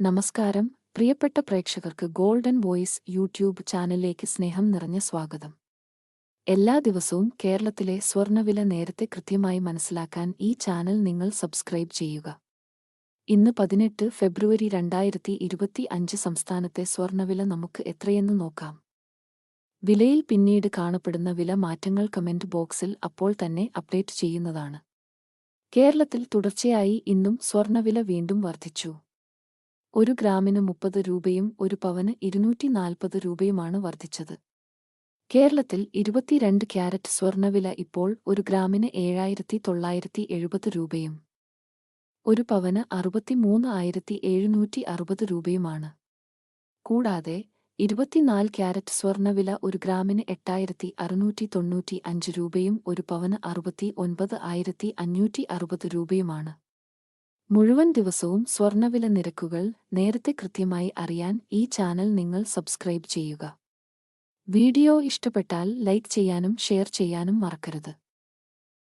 നമസ്കാരം. പ്രിയപ്പെട്ട പ്രേക്ഷകർക്ക് ഗോൾഡൻ വോയിസ് യൂട്യൂബ് ചാനലിലേക്ക് സ്നേഹം നിറഞ്ഞ സ്വാഗതം. എല്ലാ ദിവസവും കേരളത്തിലെ സ്വർണവില നേരത്തെ കൃത്യമായി മനസ്സിലാക്കാൻ ഈ ചാനൽ നിങ്ങൾ സബ്സ്ക്രൈബ് ചെയ്യുക. ഇന്ന് പതിനെട്ട് ഫെബ്രുവരി രണ്ടായിരത്തി ഇരുപത്തി അഞ്ച് സംസ്ഥാനത്തെ സ്വർണവില നമുക്ക് എത്രയെന്ന് നോക്കാം. വിലയിൽ പിന്നീട് കാണപ്പെടുന്ന വില മാറ്റങ്ങൾ കമന്റ് ബോക്സിൽ അപ്പോൾ തന്നെ അപ്ഡേറ്റ് ചെയ്യുന്നതാണ്. കേരളത്തിൽ തുടർച്ചയായി ഇന്നും സ്വർണവില വീണ്ടും വർദ്ധിച്ചു. ഒരു ഗ്രാമിന് മുപ്പത് രൂപയും ഒരു പവന് ഇരുന്നൂറ്റി നാൽപ്പത് രൂപയുമാണ് വർദ്ധിച്ചത്. കേരളത്തിൽ ഇരുപത്തിരണ്ട് ക്യാരറ്റ് സ്വർണവില ഇപ്പോൾ ഒരു ഗ്രാമിന് ഏഴായിരത്തി തൊള്ളായിരത്തി എഴുപത് രൂപയും ഒരു പവന് അറുപത്തിമൂന്ന് ആയിരത്തി എഴുന്നൂറ്റി അറുപത് രൂപയുമാണ്. കൂടാതെ ഇരുപത്തിനാല് ക്യാരറ്റ് സ്വർണവില ഒരു ഗ്രാമിന് എട്ടായിരത്തി അറുന്നൂറ്റി തൊണ്ണൂറ്റി അഞ്ച് രൂപയും ഒരു പവന് അറുപത്തി ഒൻപത് ആയിരത്തി അഞ്ഞൂറ്റി അറുപത് രൂപയുമാണ്. മുഴുവൻ ദിവസവും സ്വർണവില നിരക്കുകൾ നേരത്തെ കൃത്യമായി അറിയാൻ ഈ ചാനൽ നിങ്ങൾ സബ്സ്ക്രൈബ് ചെയ്യുക. വീഡിയോ ഇഷ്ടപ്പെട്ടാൽ ലൈക്ക് ചെയ്യാനും ഷെയർ ചെയ്യാനും മറക്കരുത്.